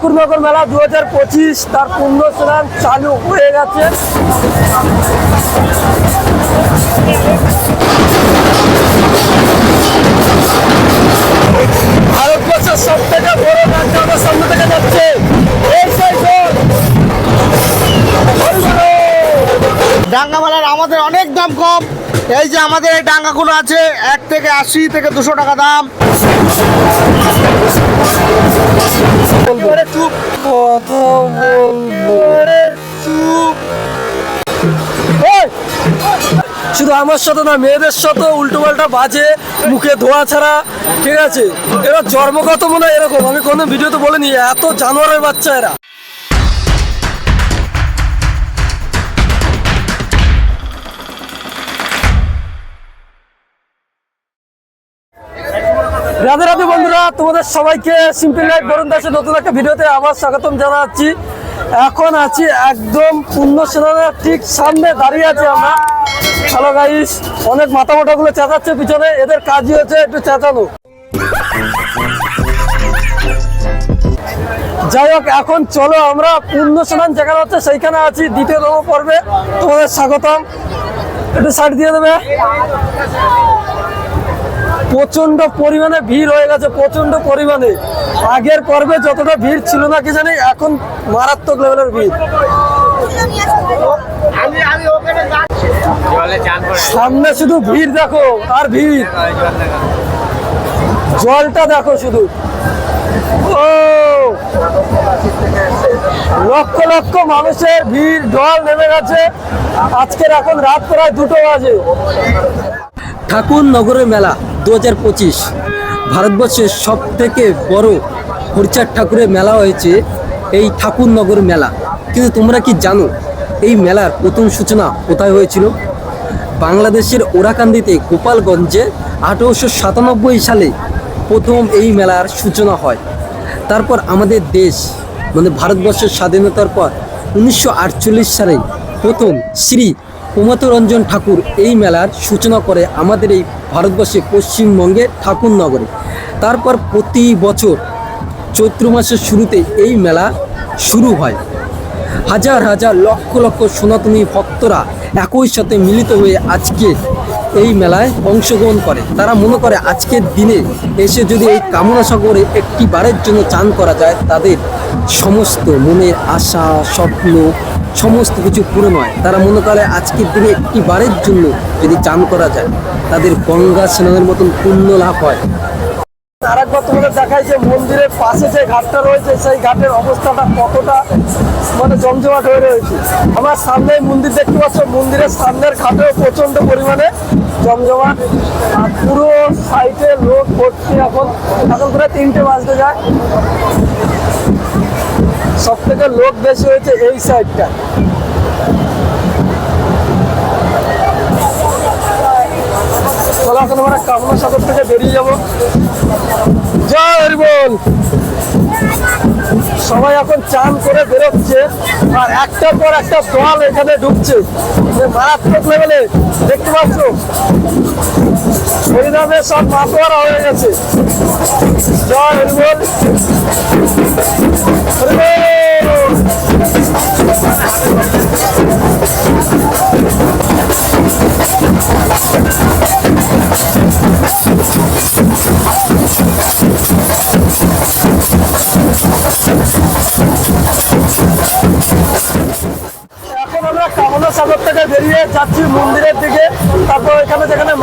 ঠাকুরনগর মেলা দু হাজার পঁচিশ, তার পূর্ণ স্নান চালু হয়ে গেছে। ভারতবর্ষের সব থেকে বড় রাজ্য আমার সামনে থেকে যাচ্ছে। এই সেই দল। ডাঙ্গা মালার আমাদের অনেক দাম কম। এই যে আমাদের এই ডাঙ্গাগুলো আছে, এক থেকে আশি থেকে দুশো টাকা দাম। চুপ। কথা বলব। চুপ। শুধু আমার সাথে না মেয়েদের সাথে উল্টো পাল্টা বাজে মুখে ধোয়া ছাড়া। ঠিক আছে? এরা জন্মগত মনে হয় এরকম। আমি কোনো ভিডিওতে বলিনি এত জানোয়ারের বাচ্চা এরা। তোমাদের সবাইকে সিম্পল লাইফ বরুণ দাসের নতুন একটা ভিডিওতে আবার স্বাগতম জানাচ্ছি। এখন আছি একদম পূর্ণ সেনার ঠিক সামনে দাঁড়িয়ে আছি আমরা। হ্যালো গাইস অনেক মাথা মোটা গুলো চেঁচাচ্ছে পিছনে এদের কাজই হচ্ছে একটু চেঁচানো। যাই হোক এখন চলো আমরা পূর্ণ সেনান যেখানে হচ্ছে সেইখানে আছি দ্বিতীয়তম পর্বে। তোমাদের স্বাগতম। একটু সাইড দিয়ে দেবে। প্রচণ্ড পরিমাণে ভিড় হয়ে গেছে প্রচণ্ড পরিমাণে। আগের পর্বে যতটা ভিড় ছিল না, কি জানি এখন মারাত্মক লেভেলের ভিড়। সামনে শুধু ভিড় দেখো, আর ভিড়। জলটা দেখো শুধু। ও! লক্ষ লক্ষ মানুষের ভিড় জল নেমে গেছে। আজকের এখন রাত প্রায় দুটো বাজে। ঠাকুর নগরের মেলা দু হাজার পঁচিশ। ভারতবর্ষের সব থেকে বড় হরিচাঁদ ঠাকুরের মেলা হয়েছে এই ঠাকুর ঠাকুরনগর মেলা। কিন্তু তোমরা কি জানো এই মেলার প্রথম সূচনা কোথায় হয়েছিল? বাংলাদেশের ওরাকান্দিতে গোপালগঞ্জে আঠেরোশো সাতানব্বই সালে প্রথম এই মেলার সূচনা হয়। তারপর আমাদের দেশ মানে ভারতবর্ষের স্বাধীনতার পর উনিশশো আটচল্লিশ সালে প্রথম শ্রী প্রমথরঞ্জন ঠাকুর এই মেলার সূচনা করে আমাদের এই ভারতবর্ষে পশ্চিমবঙ্গের ঠাকুরনগরে। তারপর প্রতি বছর চৈত্র মাসের শুরুতে এই মেলা শুরু হয়। হাজার হাজার লক্ষ লক্ষ সনাতনী ভক্তরা একই সাথে মিলিত হয়ে আজকে এই মেলায় অংশগ্রহণ করে। তারা মনে করে আজকের দিনে এসে যদি এই কামনা সাগরে একটি বারের জন্য চান করা যায়, তাদের সমস্ত মনের আশা, স্বপ্ন সমস্ত কিছু পূরণ হয় তারা মনে করে আজকের দিনে একটি বারের জন্য যদি চান করা যায়, তাদের গঙ্গা স্নানের মতন পুণ্য লাভ হয়। আরেকবার তোমাদের দেখাই যে মন্দিরের পাশে যে ঘাটটা রয়েছে, সেই ঘাটের অবস্থাটা কতটা মানে জমজমাট হয়ে রয়েছে। আমার সামনে মন্দির দেখতে পাচ্ছ, মন্দিরের সামনের ঘাটেও প্রচণ্ড পরিমাণে জমজমাট। আর পুরো সাইডে লোক ভর্তি এখন। এখন প্রায় তিনটে বাজতে যায়। সব থেকে লোক বেশি হয়েছে এই সাইডটা চলো আমরা কামনা সাগর থেকে বেরিয়ে যাব। জয় বল সবাই এখন চান করে বেরোচ্ছে, আর একটার পর একটা দল এখানে ঢুকছে। মারাত্মক লেভেলে দেখতে পাচ্ছ? হরিনামে সব মাতোয়ারা হয়ে গেছে। জয় হরি বল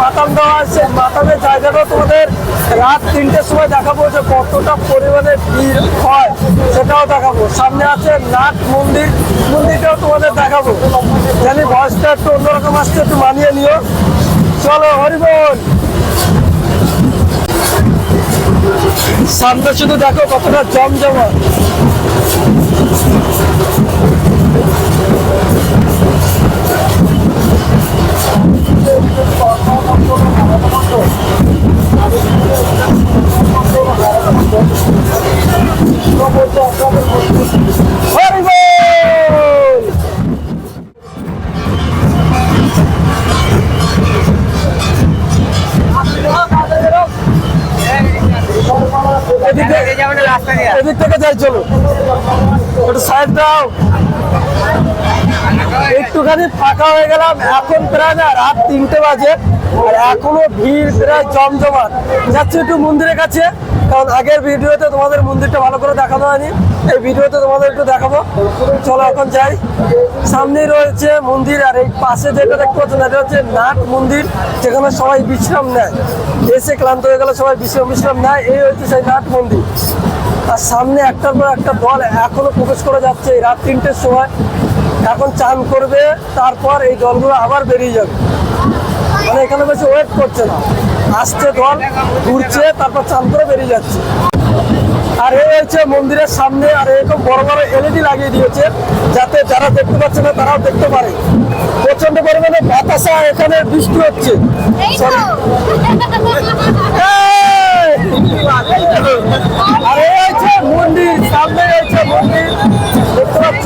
মাতাম দেওয়া আছে। মাতামের জায়গাটাও তোমাদের রাত তিনটের সময় দেখাবো যে কতটা পরিমাণে ভিড় হয়, সেটাও দেখাবো। সামনে আছে নাট মন্দির। মন্দিরটাও তোমাদের দেখাবো। জানি বয়সটা একটু অন্যরকম আসছে, একটু মানিয়ে নিও। চলো, হরিবল। সামনে শুধু দেখো কতটা জমজমা এদিকে থেকে যাই চলো একটু সাইড দাও একটুখানি ফাঁকা হয়ে গেলাম, এখন প্রায় রাত তিনটে বাজে। আর এখনও ভিড় প্রায় জমজমাট। যাচ্ছি একটু মন্দিরের কাছে, কারণ আগের ভিডিওতে তোমাদের মন্দিরটা ভালো করে দেখানো হয়নি। এই ভিডিওতে তোমাদের একটু দেখাবো। চলো এখন যাই। সামনেই রয়েছে মন্দির, আর এই পাশে যেটা দেখতে পাচ্ছেন, এটা হচ্ছে নাট মন্দির, যেখানে সবাই বিশ্রাম নেয়। এসে ক্লান্ত হয়ে গেলে সবাই বিশ্রাম বিশ্রাম নেয়। এই হচ্ছে সেই নাট মন্দির। আর সামনে একটার পর একটা দল এখনও প্রবেশ করে যাচ্ছে। এই রাত তিনটের সময়। এখন চান করবে, তারপর এই দলগুলো আবার বেরিয়ে যাবে। মানে এখানে বেশি ওয়েট করছে না। আসছে দল ঘুরছে তারপর চান করে বেরিয়ে যাচ্ছে। আর এ হয়েছে মন্দিরের সামনে আর এরকম বড় বড় এলইডি লাগিয়ে দিয়েছে যাতে যারা দেখতে পাচ্ছে না তারাও দেখতে পারে। প্রচণ্ড পরিমাণে বাতাসা এখানে বৃষ্টি হচ্ছে। আর এই হচ্ছে মন্দির সামনে হচ্ছে মন্দির। দেখতে পাচ্ছ?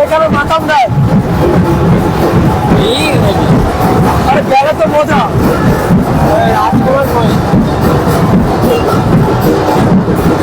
ওইখানে মাতাম দেয়? আরে গেলে তো মজা। চারি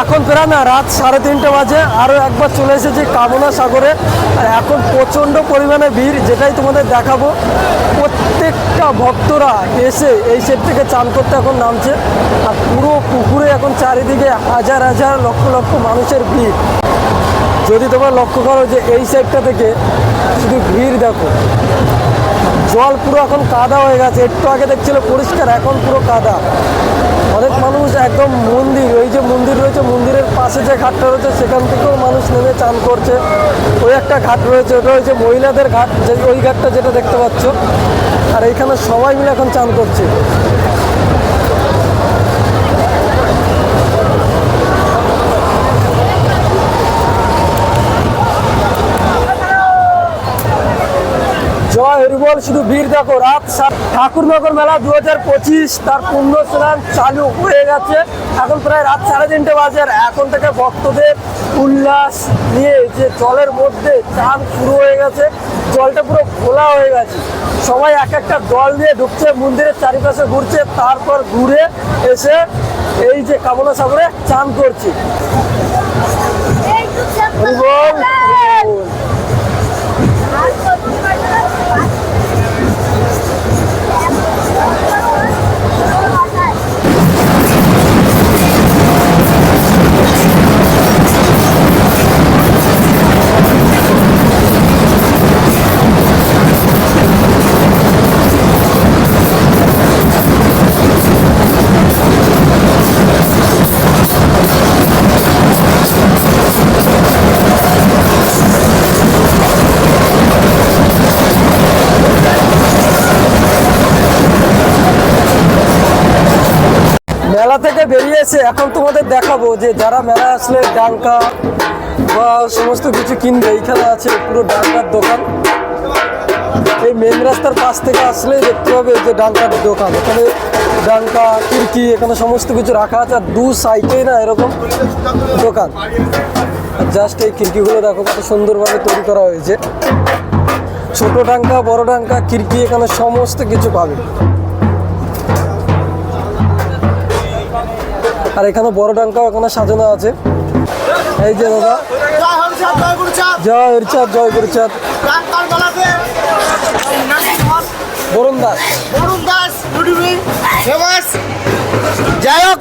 এখন প্রায় না, রাত সাড়ে তিনটে বাজে আরও একবার চলে এসেছি কামনা সাগরে। আর এখন প্রচণ্ড পরিমাণে ভিড়, যেটাই তোমাদের দেখাবো। প্রত্যেকটা ভক্তরা এসে এই সেট থেকে চান করতে এখন নামছে। আর পুরো পুকুরে এখন চারিদিকে হাজার হাজার লক্ষ লক্ষ মানুষের ভিড়। যদি তোমরা লক্ষ্য করো যে এই সাইডটা থেকে শুধু ভিড় দেখো। জল পুরো এখন কাদা হয়ে গেছে। একটু আগে দেখছিল পরিষ্কার, এখন পুরো কাদা। অনেক একদম মন্দির, ওই যে মন্দির রয়েছে, মন্দিরের পাশে যে ঘাটটা রয়েছে, সেখান থেকেও মানুষ নেমে চান করছে। ওই একটা ঘাট রয়েছে, ওটা হচ্ছে মহিলাদের ঘাট, যে ওই ঘাটটা যেটা দেখতে পাচ্ছ। আর এইখানে সবাই মিলে এখন চান করছে। জয় হরিবল শুধু ভিড় দেখো রাত ঠাকুরনগর মেলা দু হাজার পঁচিশ তার পুণ্য স্নান চালু হয়ে গেছে। এখন প্রায় রাত সাড়ে তিনটে বাজে আর এখন থেকে ভক্তদের উল্লাস নিয়ে যে জলের মধ্যে চান শুরু হয়ে গেছে জলটা পুরো খোলা হয়ে গেছে। সবাই এক একটা দল নিয়ে ঢুকছে মন্দিরের চারিপাশে ঘুরছে তারপর ঘুরে এসে এই যে কামনা সাগরে চান করছে। মেলা থেকে বেরিয়ে এসে এখন তোমাদের দেখাবো যে যারা মেলা আসলে ডাঙ্কা বা সমস্ত কিছু কিনবে, এইখানে আছে পুরো ডাঙ্কার দোকান। এই মেন রাস্তার পাশ থেকে আসলে দেখতে পাবে যে ডাঙ্কার দোকান। এখানে ডাঙ্কা খিড়কি, এখানে সমস্ত কিছু রাখা আছে, আর দু সাইডেই না এরকম দোকান। জাস্ট এই খিড়কিগুলো দেখো, কত সুন্দরভাবে তৈরি করা হয়েছে। ছোট ডাঙ্কা, বড় ডাঙ্কা, খিড়কি, এখানে সমস্ত কিছু পাবে। আর এখানে বড় ডাঙ্কাও এখানে সাজানো আছে। এই যে দাদা। জয় হরিচাঁদ, জয় গুরুচাঁদ বরুণ দাস। বরুণ দাস যাই হোক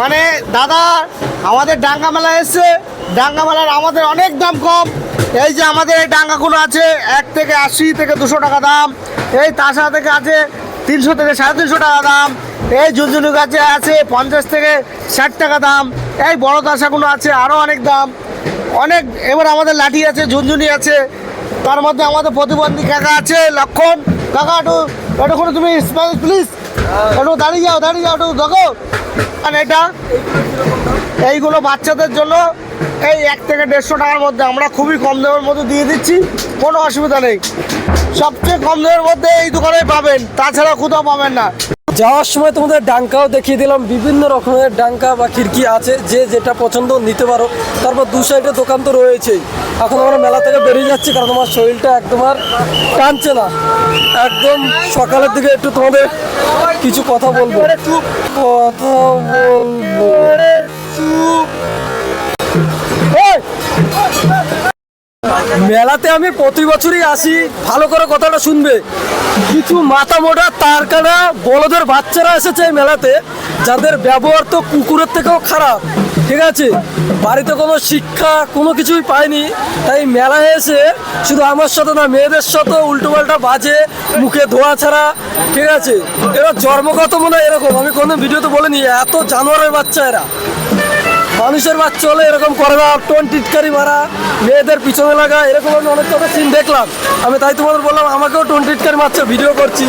মানে দাদা, আমাদের ডাঙ্গা মেলা এসছে। ডাঙ্গা মেলার আমাদের অনেক দাম কম। এই যে আমাদের এই ডাঙ্গাগুলো আছে, এক থেকে আশি থেকে দুশো টাকা দাম। এই তাসা থেকে আছে তিনশো থেকে সাড়ে তিনশো টাকা দাম। এই ঝুনঝুনি গাছে আছে পঞ্চাশ থেকে ষাট টাকা দাম। এই বড় তাসাগুলো আছে আরও অনেক দাম। অনেক, এবার আমাদের লাঠি আছে, ঝুনঝুনি আছে। তার মধ্যে আমাদের প্রতিবন্ধী কাকা আছে, লক্ষণ। কাকা, একটু একটু করে তুমি প্লিজ একটু দাঁড়িয়ে যাও দাঁড়িয়ে যাও, একটু দেখো। আর এটা, এইগুলো বাচ্চাদের জন্য এই এক থেকে দেড়শো টাকার মধ্যে আমরা খুবই কম দামের মধ্যে দিয়ে দিচ্ছি, কোনো অসুবিধা নেই। সবচেয়ে কম দামের মধ্যে এই দোকানে পাবেন, তাছাড়া কোথাও পাবেন না। যাওয়ার সময় তোমাদের ডাঙ্কাও দেখিয়ে দিলাম। বিভিন্ন রকমের ডাঙ্কা বা খিড়কি আছে যে যেটা পছন্দ নিতে পারো। তারপর দু সাইডে দোকান তো রয়েছেই। এখন আমরা মেলা থেকে বেরিয়ে যাচ্ছি কারণ আমার শরীরটা একদম আর টানছে না। একদম সকালের দিকে একটু তোমাদের কিছু কথা বলব। কথা বলব! মেলাতে আমি প্রতি বছরই আসি, ভালো করে কথাটা শুনবে। কিছু মাথা মোটা তার কানা বলদের বাচ্চারা এসেছে এই মেলাতে, যাদের ব্যবহার তো কুকুরের থেকেও খারাপ, ঠিক আছে? বাড়িতে কোনো শিক্ষা, কোনো কিছুই পায়নি তাই মেলায় এসে শুধু আমার সাথে না, মেয়েদের সাথে উল্টোপাল্টা বাজে, মুখে ধোয়া ছাড়া, ঠিক আছে? এবার জন্মগত মনে হয় এরকম, আমি কোনো ভিডিওতে বলিনি, এত জানোয়ারের বাচ্চা এরা। মানুষের বাচ্চা হলে এরকম করে না টোন টিটকারি মারা, মেয়েদের পিছনে লাগা, এরকম আমি অনেক কথা সিন দেখলাম। আমি তাই তোমাদের বললাম, আমাকেও টোন টিটকারি মারছে ভিডিও করছি।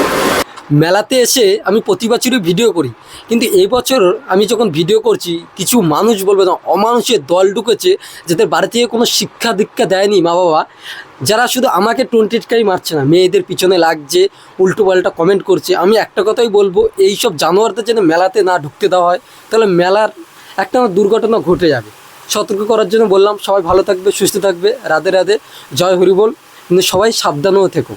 মেলাতে এসে আমি প্রতি বছরই ভিডিও করি। কিন্তু এই বছর আমি যখন ভিডিও করছি, কিছু মানুষ বলবে না, অমানুষের দল ঢুকেছে, যাদের বাড়ি থেকে কোনো শিক্ষা দীক্ষা দেয়নি মা বাবা, যারা শুধু আমাকে টোন টিটকারি মারছে না, মেয়েদের পিছনে লাগছে, উল্টো পাল্টা কমেন্ট করছে। আমি একটা কথাই বলব এই সব জানোয়ারদের যেন মেলাতে না ঢুকতে দেওয়া হয়, তাহলে মেলার একটা দুর্ঘটনা ঘটে যাবে। সতর্ক করার জন্য বললাম, সবাই ভালো থাকবে, সুস্থ থাকবে। রাধে রাধে, জয় হরিবল। কিন্তু সবাই সাবধানও থেকো।